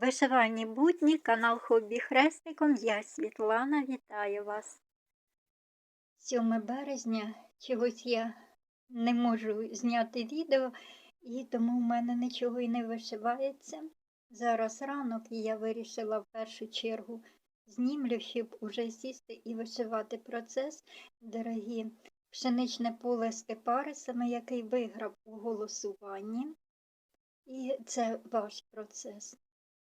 Вишивальні будні, канал Хобі Хрестиком. Я Світлана, вітаю вас. 7 березня чогось я не можу зняти відео, і тому в мене нічого і не вишивається. Зараз ранок і я вирішила в першу чергу знімлю, щоб уже сісти і вишивати процес, дорогі пшеничне поле з кипарисами, який виграв у голосуванні. І це ваш процес.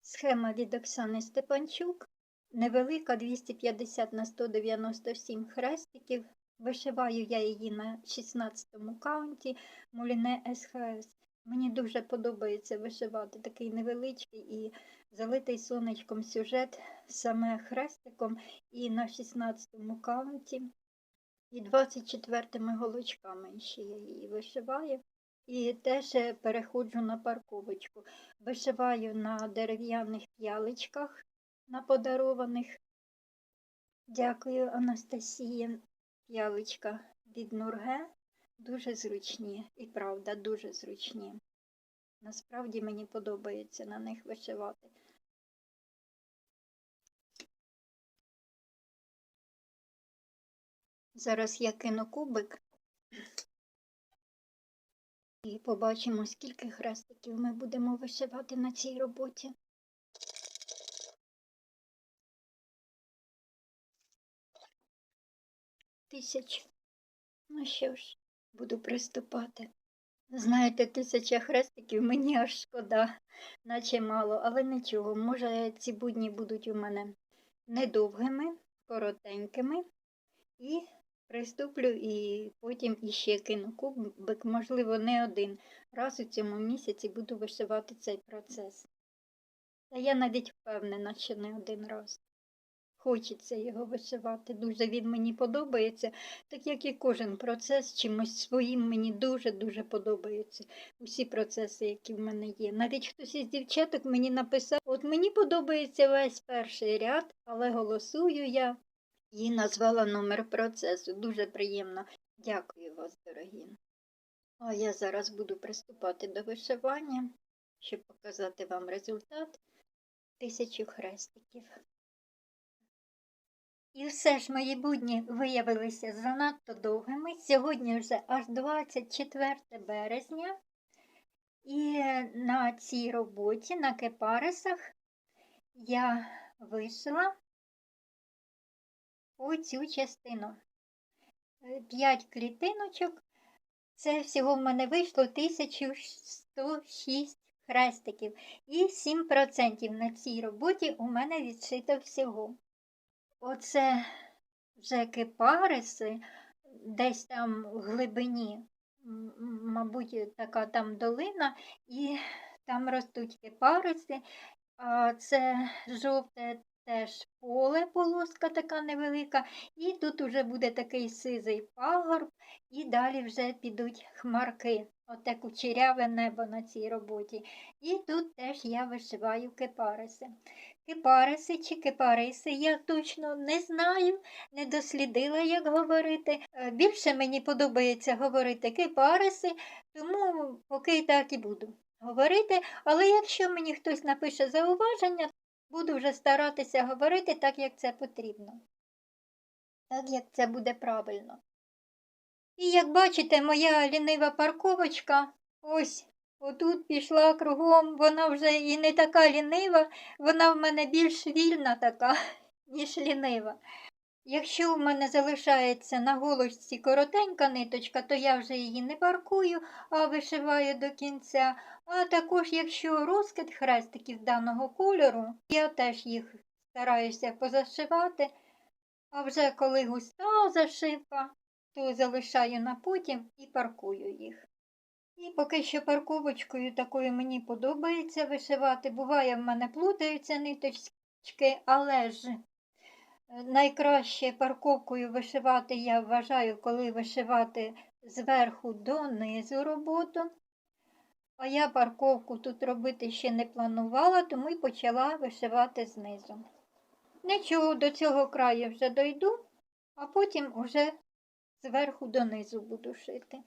Схема від Оксани Степанчук. Невелика 250 на 197 хрестиків. Вишиваю я її на 16-му каунті Муліне СХС. Мені дуже подобається вишивати такий невеличкий і залитий сонечком сюжет саме хрестиком і на 16-му каунті. І 24 голочками ще я її вишиваю. І теж е, переходжу на парковочку. Вишиваю на дерев'яних п'яличках на подарованих. Дякую, Анастасія. П'яличка від Нурге. Дуже зручні і правда, дуже зручні. Насправді мені подобається на них вишивати. Зараз я кину кубик і побачимо, скільки хрестиків ми будемо вишивати на цій роботі. Тисяч. Ну що ж, буду приступати. Знаєте, тисяча хрестиків мені аж шкода, наче мало, але нічого. Може, ці будні будуть у мене недовгими, коротенькими. І приступлю і потім іще кину кубик, можливо, не один раз у цьому місяці буду вишивати цей процес. Та я навіть впевнена, що не один раз. Хочеться його вишивати, дуже він мені подобається, так як і кожен процес чимось своїм мені дуже-дуже подобається. Усі процеси, які в мене є. Навіть хтось із дівчаток мені написав, от мені подобається весь перший ряд, але голосую я і назвала номер процесу. Дуже приємно. Дякую вас, дорогі. А я зараз буду приступати до вишивання, щоб показати вам результат тисячу хрестиків. І все ж мої будні виявилися занадто довгими. Сьогодні вже аж 24 березня. І на цій роботі, на кепарисах, я вишила оцю частину. П'ять клітиночок. Це всього в мене вийшло 1106 хрестиків. І 7% на цій роботі у мене відшито всього. Оце вже кипариси, десь там в глибині, мабуть, така там долина, і там ростуть кипариси, а це жовте теж поле, полоска така невелика, і тут вже буде такий сизий пагорб, і далі вже підуть хмарки. Оте кучеряве небо на цій роботі. І тут теж я вишиваю кипариси. Кипариси чи кипариси, я точно не знаю, не дослідила, як говорити. Е, більше мені подобається говорити кипариси, тому поки так і буду говорити. Але якщо мені хтось напише зауваження, буду вже старатися говорити так, як це потрібно. Так, як це буде правильно. І як бачите, моя лінива парковочка ось отут пішла кругом, вона вже і не така лінива, вона в мене більш вільна така, ніж лінива. Якщо в мене залишається на голочці коротенька ниточка, то я вже її не паркую, а вишиваю до кінця. А також, якщо розкид хрестиків даного кольору, я теж їх стараюся позашивати. А вже коли густа зашивка, то залишаю на потім і паркую їх. І поки що парковочкою такою мені подобається вишивати. Буває, в мене плутаються ниточки, але ж найкраще парковкою вишивати, я вважаю, коли вишивати зверху донизу роботу. А я парковку тут робити ще не планувала, тому й почала вишивати знизу. Нічого, до цього краю вже дойду, а потім уже зверху донизу буду шити.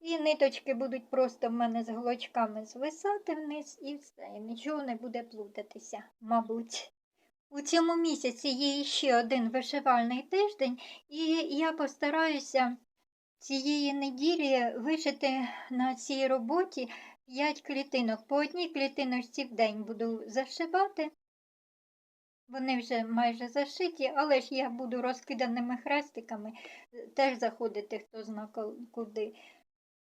І ниточки будуть просто в мене з голочками звисати вниз і все. І нічого не буде плутатися, мабуть. У цьому місяці є ще один вишивальний тиждень, і я постараюся цієї неділі вишити на цій роботі 5 клітинок. По одній клітиночці в день буду зашивати. Вони вже майже зашиті, але ж я буду розкиданими хрестиками е, теж заходити хто зна куди.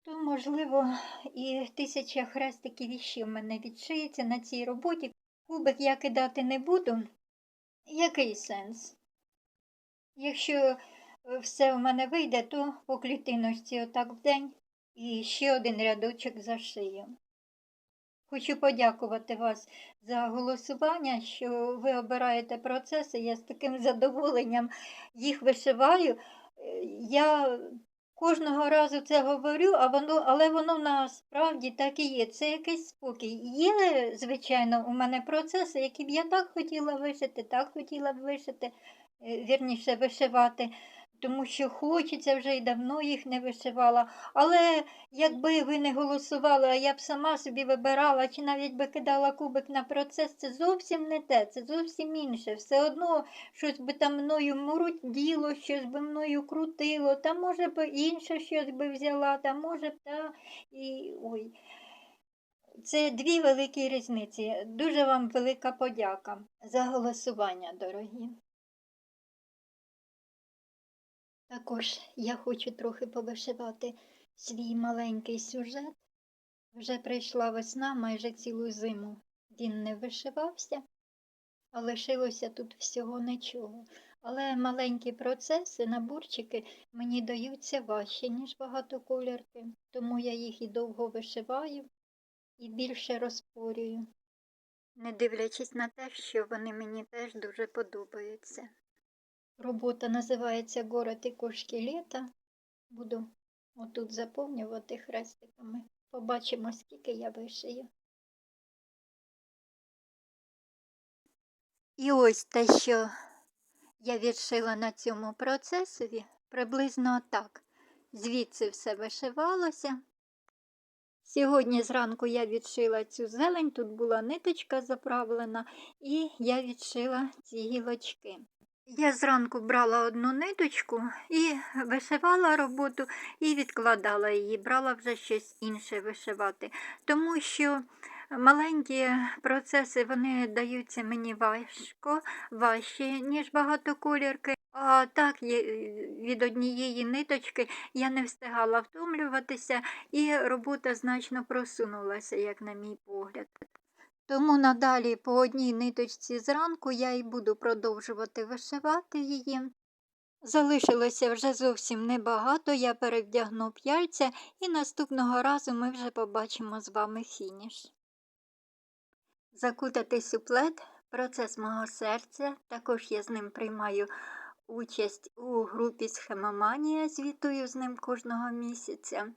То, можливо, і тисяча хрестиків іще в мене відшиється на цій роботі. Кубик я кидати не буду. Який сенс? Якщо все в мене вийде, то по клітиночці отак в день і ще один рядочок зашию. Хочу подякувати вас за голосування, що ви обираєте процеси. Я з таким задоволенням їх вишиваю. Е, Я кожного разу це говорю, а воно, але воно насправді так і є. Це якийсь спокій. Є, звичайно, у мене процеси, які б я так хотіла вишити, так хотіла б вишити, е, вірніше вишивати, тому що хочеться вже і давно їх не вишивала. Але якби ви не голосували, а я б сама собі вибирала, чи навіть би кидала кубик на процес, це зовсім не те, це зовсім інше. Все одно щось би там мною муруділо, щось би мною крутило, та може б інше щось би взяла, та може б та і ой. Це дві великі різниці. Дуже вам велика подяка за голосування, дорогі. Також я хочу трохи повишивати свій маленький сюжет. Вже прийшла весна, майже цілу зиму він не вишивався, а лишилося тут всього нічого. Але маленькі процеси, наборчики мені даються важче, ніж багатоколірки, тому я їх і довго вишиваю, і більше розпорюю, не дивлячись на те, що вони мені теж дуже подобаються. Робота називається Город і кошки літа. Буду отут заповнювати хрестиками. Побачимо, скільки я вишию. І ось те, що я відшила на цьому процесові, приблизно так. Звідси все вишивалося. Сьогодні зранку я відшила цю зелень, тут була ниточка заправлена, і я відшила ці гілочки. Я зранку брала одну ниточку і вишивала роботу і відкладала її, брала вже щось інше вишивати, тому що маленькі процеси вони даються мені важко, важчі, ніж багатоколірки. А так від однієї ниточки я не встигала втомлюватися, і робота значно просунулася, як на мій погляд. Тому надалі по одній ниточці зранку я і буду продовжувати вишивати її. Залишилося вже зовсім небагато, я перевдягну п'яльця і наступного разу ми вже побачимо з вами фініш. Закутатись у плед – процес мого серця, також я з ним приймаю участь у групі Схемоманія, звітую з ним кожного місяця.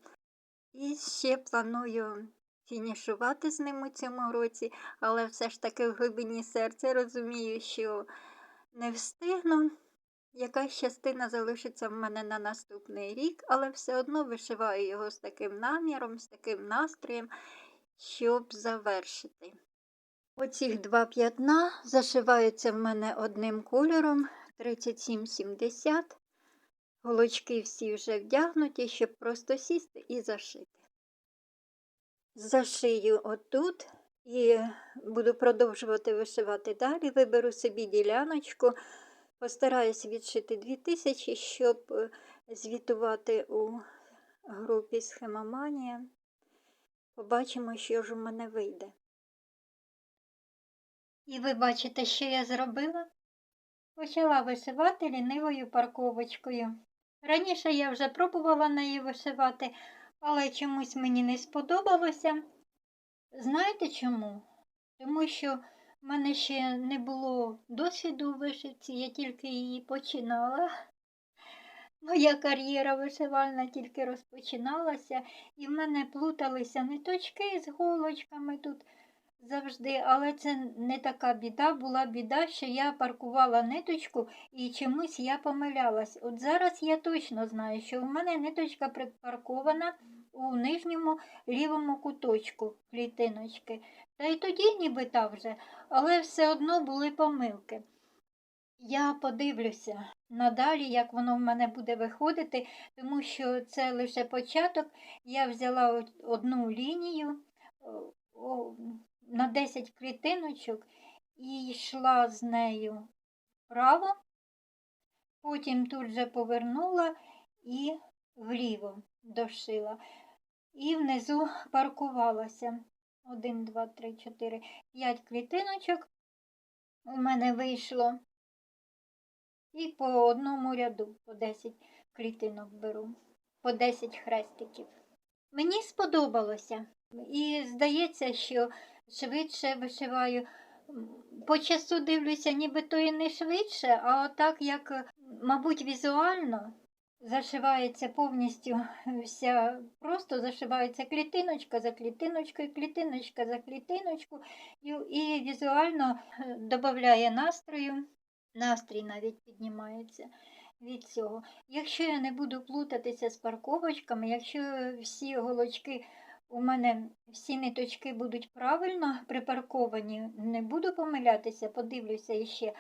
І ще планую фінішувати з ним у цьому році, але все ж таки в глибині серця розумію, що не встигну. Якась частина залишиться в мене на наступний рік, але все одно вишиваю його з таким наміром, з таким настроєм, щоб завершити. Оці два п'ятна зашиваються в мене одним кольором 37,70. Голочки всі вже вдягнуті, щоб просто сісти і зашити. Зашию отут і буду продовжувати вишивати далі. Виберу собі діляночку, постараюсь відшити 2000, щоб е, звітувати у групі Схемоманія. Побачимо, що ж у мене вийде. І ви бачите, що я зробила? Почала вишивати лінивою парковочкою. Раніше я вже пробувала неї вишивати, але чомусь мені не сподобалося. Знаєте чому? Тому що в мене ще не було досвіду у вишивці, я тільки її починала. Моя кар'єра вишивальна тільки розпочиналася, і в мене плуталися ниточки з голочками тут завжди, але це не така біда. Була біда, що я паркувала ниточку і чомусь я помилялась. От зараз я точно знаю, що у мене ниточка припаркована у нижньому лівому куточку клітиночки. Та й тоді ніби так вже, але все одно були помилки. Я подивлюся надалі, як воно в мене буде виходити, тому що це лише початок. Я взяла одну лінію на 10 клітиночок і йшла з нею вправо, потім тут же повернула і вліво дошила. І внизу паркувалася. Один, два, три, чотири, п'ять клітиночок у мене вийшло. І по одному ряду по 10 клітинок беру, по 10 хрестиків. Мені сподобалося. І здається, що швидше вишиваю. По часу дивлюся, ніби то і не швидше, а отак, як, е, мабуть, візуально зашивається повністю вся, просто зашивається клітиночка за клітиночкою, клітиночка за клітиночку, і, і візуально е, додає настрою. Настрій навіть піднімається від цього. Якщо я не буду плутатися з парковочками, якщо всі голочки у мене всі ниточки будуть правильно припарковані, не буду помилятися, подивлюся іще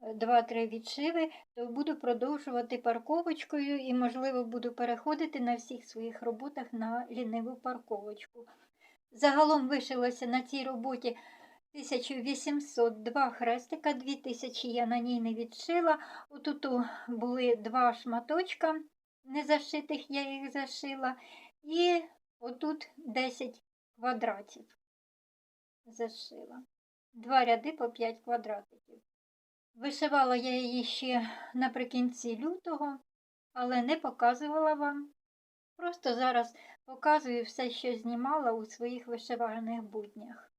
2-3 відшиви, то буду продовжувати парковочкою і, можливо, буду переходити на всіх своїх роботах на ліниву парковочку. Загалом вишилося на цій роботі 1802 хрестика, 2000 я на ній не відшила. Отут були два шматочка незашитих, я їх зашила. І отут 10 квадратів зашила. Два ряди по 5 квадратиків. Вишивала я її ще наприкінці лютого, але не показувала вам. Просто зараз показую все, що знімала у своїх вишивальних буднях.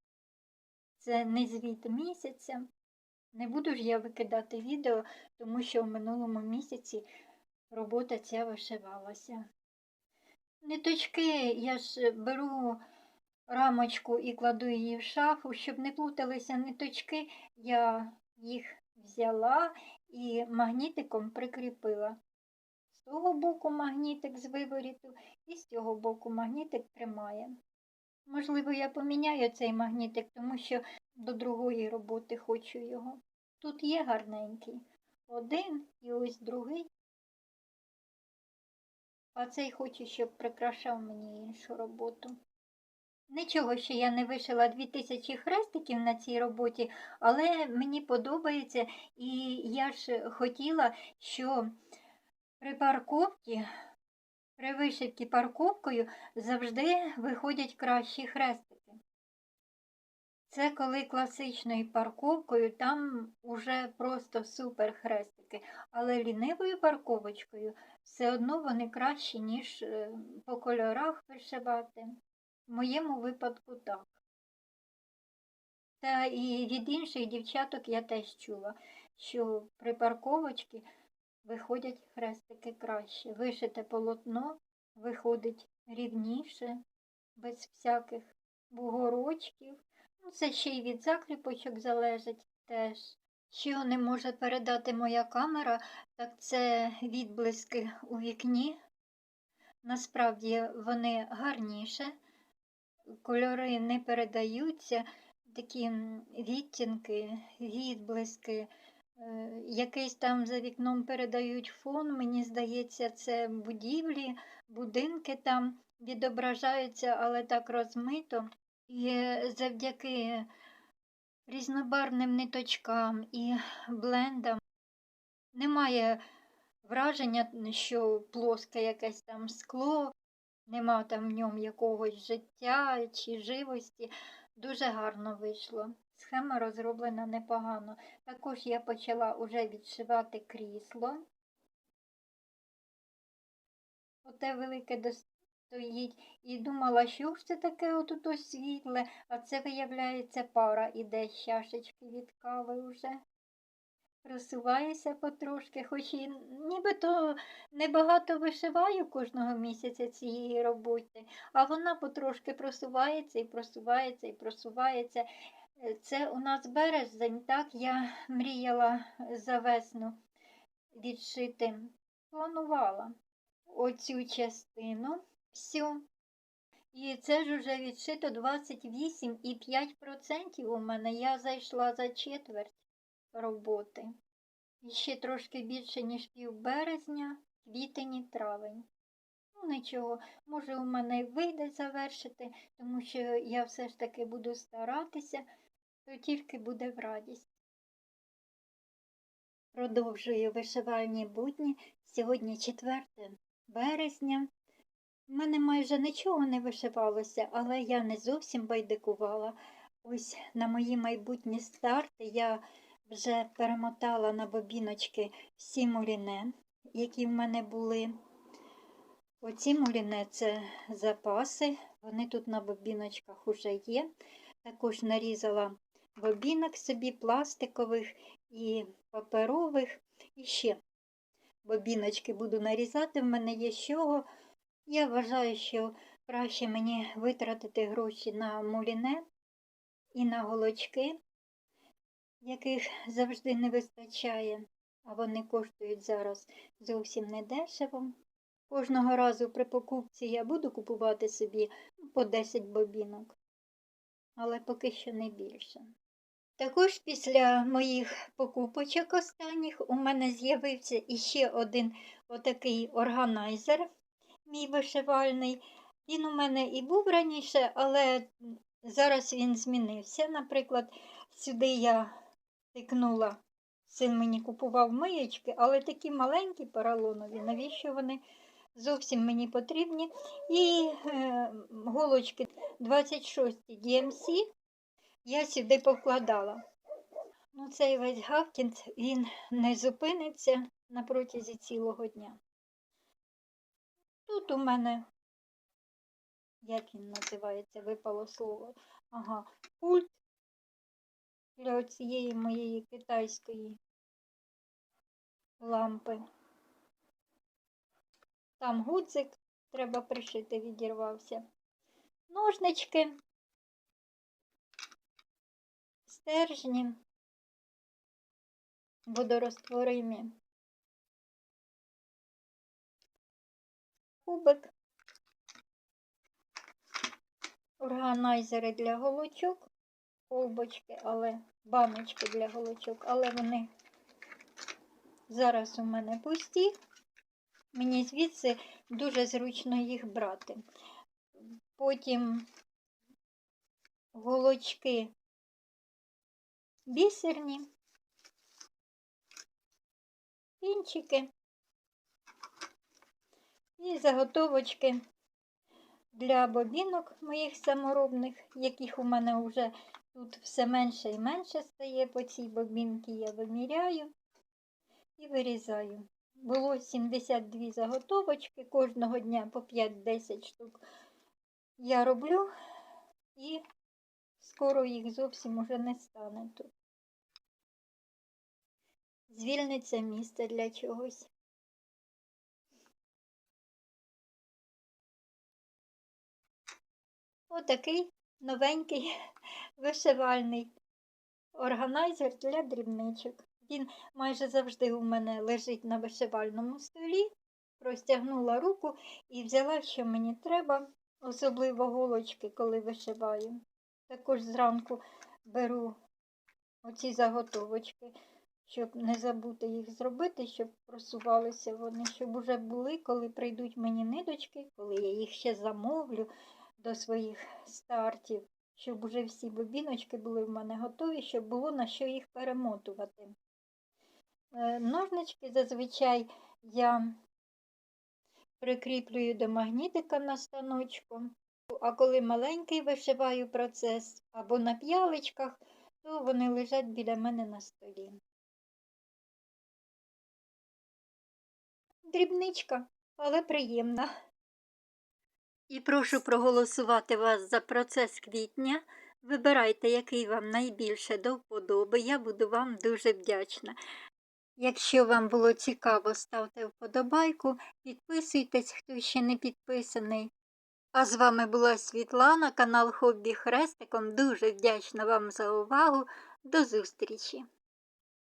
Це не звіт місяця. Не буду ж я викидати відео, тому що в минулому місяці робота ця вишивалася. Ниточки я ж беру рамочку і кладу її в шафу, щоб не плуталися ниточки, я їх взяла і магнітиком прикріпила. З того боку магнітик з виворіту і з цього боку магнітик тримає. Можливо, я поміняю цей магнітик, тому що до другої роботи хочу його. Тут є гарненький. Один і ось другий. А цей хочу, щоб прикрашав мені іншу роботу. Нічого, що я не вишила 2000 хрестиків на цій роботі, але мені подобається, і я ж хотіла, що при парковці, при вишивці парковкою завжди виходять кращі хрестики. Це коли класичною парковкою, там уже просто супер хрестики, але лінивою парковочкою все одно вони кращі, ніж е, по кольорах вишивати. В моєму випадку так. Та і від інших дівчаток я теж чула, що при парковочці виходять хрестики краще. Вишите полотно виходить рівніше, без всяких бугорочків. Ну, це ще й від закліпочок залежить теж. Що не може передати моя камера, так це відблиски у вікні. Насправді вони гарніше, кольори не передаються, такі відтінки, відблиски. Е, Якийсь там за вікном передають фон, мені здається, це будівлі, будинки там відображаються, але так розмито. І е, завдяки різнобарвним ниточкам і блендам немає враження, що плоске якесь там скло, нема там в ньому якогось життя чи живості. Дуже гарно вийшло. Схема розроблена непогано. Також я почала уже відшивати крісло. Оте велике дос- стоїть. І думала, що ж це таке отут ось світле, а це, виявляється, пара іде з чашечки від кави вже. просуваюся потрошки, хоч і нібито небагато вишиваю кожного місяця цієї роботи, а вона потрошки просувається і просувається і просувається. Це у нас березень, так я мріяла за весну відшити, планувала оцю частину всю. І це ж уже відшито 28,5% у мене. Я зайшла за четверть роботи. І ще трошки більше, ніж пів березня, квітень і травень. Ну, нічого, може, у мене й вийде завершити, тому що я все ж таки буду старатися, то тільки буде в радість. Продовжую вишивальні будні. Сьогодні 4 березня. У мене майже нічого не вишивалося, але я не зовсім байдикувала. Ось на мої майбутні старти я вже перемотала на бобіночки всі муліне, які в мене були. Оці муліне це запаси, вони тут на бобіночках уже є. Також нарізала бобінок собі пластикових і паперових. І ще бобіночки буду нарізати. В мене є з чого. Я вважаю, що краще мені витратити гроші на муліне і на голочки, яких завжди не вистачає, а вони коштують зараз зовсім недешево. Кожного разу при покупці я буду купувати собі по 10 бобінок, але поки що не більше. Також після моїх покупочок останніх у мене з'явився іще один отакий органайзер, мій вишивальний. Він у мене і був раніше, але зараз він змінився. Наприклад, сюди я тикнула, син мені купував миєчки, але такі маленькі поролонові, навіщо вони зовсім мені потрібні. І е, голочки 26 DMC я сюди покладала. Ну, цей весь гавкінт, він не зупиниться на протязі цілого дня. Тут у мене, як він називається, випало слово. Ага, пульт для цієї моєї китайської лампи. Там гудзик треба пришити, відірвався. Ножнички, стержні, водорозтворимі. Кубик, органайзери для голочок, колбочки, але баночки для голочок, але вони зараз у мене пусті. Мені звідси дуже зручно їх брати. Потім голочки бісерні, пінчики і заготовочки для бобінок моїх саморобних, яких у мене вже тут все менше і менше стає по цій бобінці, я виміряю і вирізаю. Було 72 заготовочки, кожного дня по 5-10 штук я роблю і скоро їх зовсім уже не стане тут. Звільниться місце для чогось. Отакий новенький вишивальний органайзер для дрібничок. Він майже завжди у мене лежить на вишивальному столі. Простягнула руку і взяла, що мені треба, особливо голочки, коли вишиваю. Також зранку беру оці заготовочки, щоб не забути їх зробити, щоб просувалися вони, щоб уже були, коли прийдуть мені ниточки, коли я їх ще замовлю до своїх стартів, щоб уже всі бобіночки були в мене готові, щоб було на що їх перемотувати. Е, Ножнички зазвичай я прикріплюю до магнітика на станочку, а коли маленький вишиваю процес або на п'яличках, то вони лежать біля мене на столі. Дрібничка, але приємна. І прошу проголосувати вас за процес квітня. Вибирайте, який вам найбільше до вподоби. Я буду вам дуже вдячна. Якщо вам було цікаво, ставте вподобайку, підписуйтесь, хто ще не підписаний. А з вами була Світлана, канал Хобі Хрестиком. Дуже вдячна вам за увагу. До зустрічі!